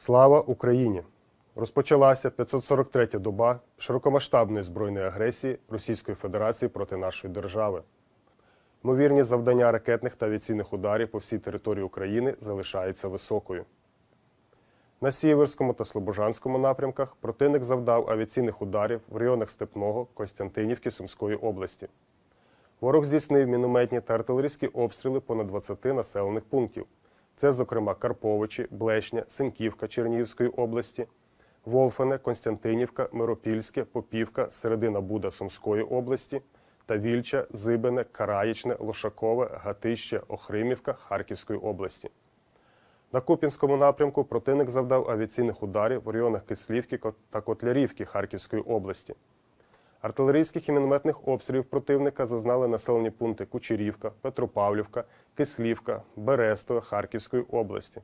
Слава Україні! Розпочалася 543-я доба широкомасштабної збройної агресії Російської Федерації проти нашої держави. Ймовірність завдання ракетних та авіаційних ударів по всій території України залишається високою. На Сіверському та Слобожанському напрямках противник завдав авіаційних ударів в районах Степного, Костянтинівки, Сумської області. Ворог здійснив мінометні та артилерійські обстріли понад 20 населених пунктів. Це, зокрема, Карповичі, Блешня, Синьківка Чернігівської області, Волфене, Константинівка, Миропільське, Попівка, Середина Буда Сумської області та Вільча, Зибине, Караїчне, Лошакове, Гатище, Охримівка Харківської області. На Купінському напрямку противник завдав авіаційних ударів в районах Кислівки та Котлярівки Харківської області. Артилерійських і мінометних обстрілів противника зазнали населені пункти Кучерівка, Петропавлівка, Кислівка, Берестове Харківської області.